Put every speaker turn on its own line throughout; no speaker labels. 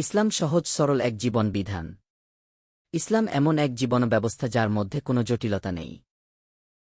ইসলাম সহজ, সরল এক জীবন বিধান। ইসলাম এমন এক জীবন ব্যবস্থা যার মধ্যে কোনো জটিলতা নেই।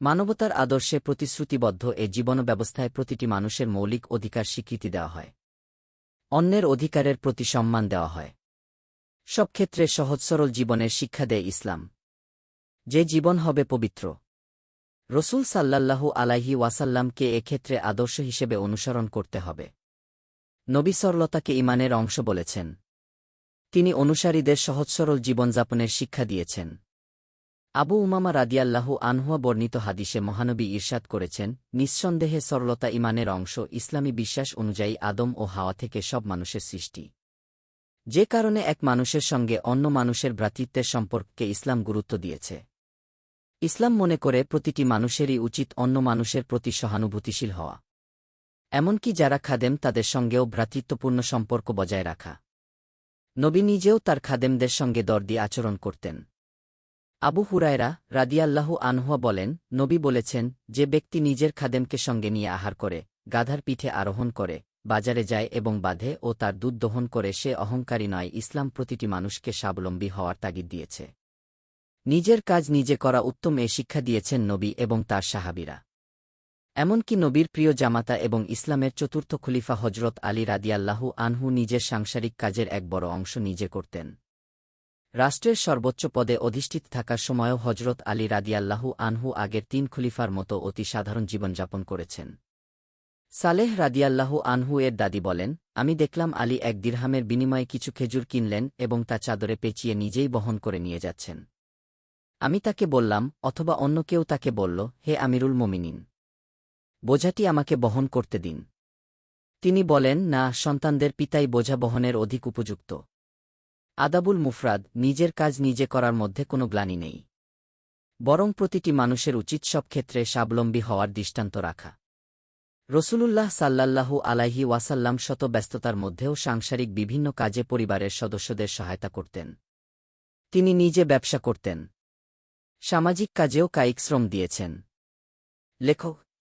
মানবতার আদর্শে প্রতিশ্রুতিবদ্ধ এ জীবন ব্যবস্থায় প্রতিটি মানুষের মৌলিক অধিকার স্বীকৃতি দেওয়া হয়। অন্যের অধিকারের প্রতি সম্মান দেওয়া হয়। সব ক্ষেত্রে সহজ, সরল জীবনের শিক্ষা দেয় ইসলাম। যে জীবন হবে পবিত্র। রসুল সাল্লাল্লাহু আলাইহি ওয়াসাল্লামকে এক্ষেত্রে আদর্শ হিসেবে অনুসরণ করতে হবে। নবী সরলতাকে ইমানের অংশ বলেছেন। তিনি অনুসারীদের সহজ সরল জীবনযাপনের শিক্ষা দিয়েছেন। আবু উমামা রাদিয়াল্লাহু আনহুয়া বর্ণিত হাদিসে মহানবী ঈর্ষাদ করেছেন, নিঃসন্দেহে সরলতা ইমানের অংশ ইসলামী বিশ্বাস অনুযায়ী আদম ও হাওয়া থেকে সব মানুষের সৃষ্টি। যে কারণে এক মানুষের সঙ্গে অন্য মানুষের ভ্রাতৃত্বের সম্পর্ককে ইসলাম গুরুত্ব দিয়েছে। ইসলাম মনে করে প্রতিটি মানুষেরই উচিত অন্য মানুষের প্রতি সহানুভূতিশীল হওয়া। এমনকি যারা খাদেম তাদের সঙ্গেও ভ্রাতৃত্বপূর্ণ সম্পর্ক বজায় রাখা। নবী নিজেও তার খাদেমদের সঙ্গে দর্দি আচরণ করতেন। আবু হুরায়রা রাদিয়াল্লাহু আনহুয়া বলেন, নবী বলেছেন, যে ব্যক্তি নিজের খাদেমকে সঙ্গে নিয়ে আহার করে, গাধার পিঠে আরোহণ করে, বাজারে যায় এবং বাঁধে ও তার দুধ দহন করে, সে অহংকারী নয়, ইসলাম প্রতিটি মানুষকে স্বাবলম্বী হওয়ার তাগিদ দিয়েছে। নিজের কাজ নিজে করা উত্তম এ শিক্ষা দিয়েছেন নবী এবং তার সাহাবিরা। এমনকি নবীর প্রিয় জামাতা এবং ইসলামের চতুর্থ খলিফা হজরত আলী রাদিয়াল্লাহু আনহু নিজের সাংসারিক কাজের এক বড় অংশ নিজে করতেন। রাষ্ট্রের সর্বোচ্চ পদে অধিষ্ঠিত থাকার সময়ও হজরত আলী রাদিয়াল্লাহু আনহু আগের তিন খলিফার মতো অতি সাধারণ জীবনযাপন করেছেন। সালেহ রাদিয়াল্লাহু আনহু এর দাদি বলেন, আমি দেখলাম আলী এক দিরহামের বিনিময়ে কিছু খেজুর কিনলেন এবং তা চাদরে পেঁচিয়ে নিজেই বহন করে নিয়ে যাচ্ছেন। আমি তাকে বললাম, অথবা অন্য কেউ তাকে বলল, হে আমিরুল মোমিনিন। বোঝাটি আমাকে বহন করতে দিন। তিনি বলেন, না, সন্তানদের পিতাই বোঝা বহনের অধিক উপযুক্ত। আদাবুল মুফরাদ, নিজের কাজ নিজে করার মধ্যে কোনো গ্লানি নেই। বরং প্রতিটি মানুষের উচিত সব ক্ষেত্রে স্বাবলম্বী হওয়ার দৃষ্টান্ত রাখা। রসুলুল্লাহ সাল্লাল্লাহু আলাইহি ওয়াসাল্লাম শত ব্যস্ততার মধ্যেও সাংসারিক বিভিন্ন কাজে পরিবারের সদস্যদের সহায়তা করতেন। তিনি নিজে ব্যবসা করতেন। সামাজিক কাজেও কায়িক শ্রম দিয়েছেন। লেখক